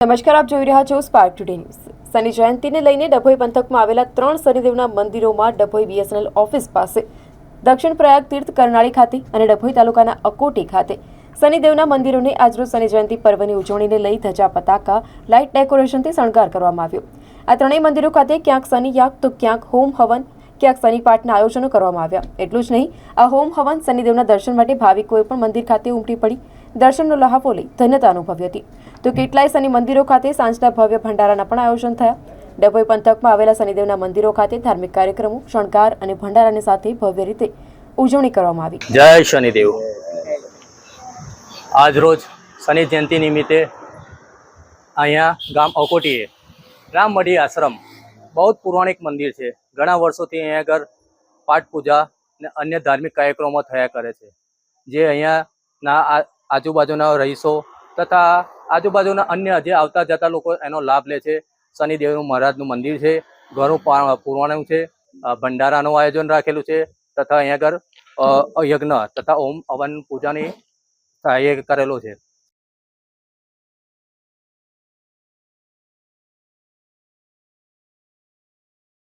નમસ્કાર, આપ જોઈ રહ્યા છો સ્પાર્ક ટુડે ન્યૂઝ શનિ જયંતિને લઈને ડભોઈ પંથકમાં આવેલા ત્રણ શનિદેવના મંદિરોમાં ડભોઈ બીએસએનએલ ઓફિસ પાસે દક્ષિણ પ્રયાગ તીર્થ કરનાળી ખાતે અને ડભોઈ તાલુકાના અકોટી ખાતે શનિદેવના મંદિરોને આજરોજ શનિ જયંતિ પર્વની ઉજવણીને લઈ ધજા પતાકા, લાઇટ ડેકોરેશનથી શણગાર કરવામાં આવ્યો. આ ત્રણેય મંદિરો ખાતે ક્યાંક શનિ યાગ તો ક્યાંક હોમ હવન, ક્યાંક શનિ પાઠના આયોજનો કરવામાં આવ્યા. એટલું જ નહીં, આ હોમ હવન શનિદેવના દર્શન માટે ભાવિકોએ પણ મંદિર ખાતે ઉમટી પડી. દર્શનનો લહાવો લઈ ધન્યતા અનુભવી હતી. તો કેટલાય શનિ મંદિરો ખાતે સાંજના ભવ્ય ભંડારાના પણ આયોજન થયા. ડભોઈ પંથકમાં આવેલા શનિદેવના મંદિરો ખાતે ધાર્મિક કાર્યક્રમો, શણગાર અને ભંડારાની સાથે ભવ્ય રીતે ઉજવણી કરવામાં આવી. જય શનિદેવ. આજ રોજ શનિ જયંતિ નિમિત્તે અહીંયા ગામ અકોટીએ રામમઢી આશ્રમ બહુ જ પૌરાણિક મંદિર છે. ઘણા વર્ષોથી અહીંયા આગળ પાઠ પૂજા અને અન્ય ધાર્મિક કાર્યક્રમો થયા કરે છે. જે અહીંયાના આજુબાજુના રહીશો તથા આજુબાજુના અન્ય જે આવતા જતા લોકો એનો લાભ લે છે. શનિદેવનું મહારાજનું મંદિર છે, ઘણું પા- પુરાણું છે ભંડારાનું આયોજન રાખેલું છે તથા અહીંયા આગળ યજ્ઞ તથા ઓમ હવન પૂજાની સહાય કરેલો છે.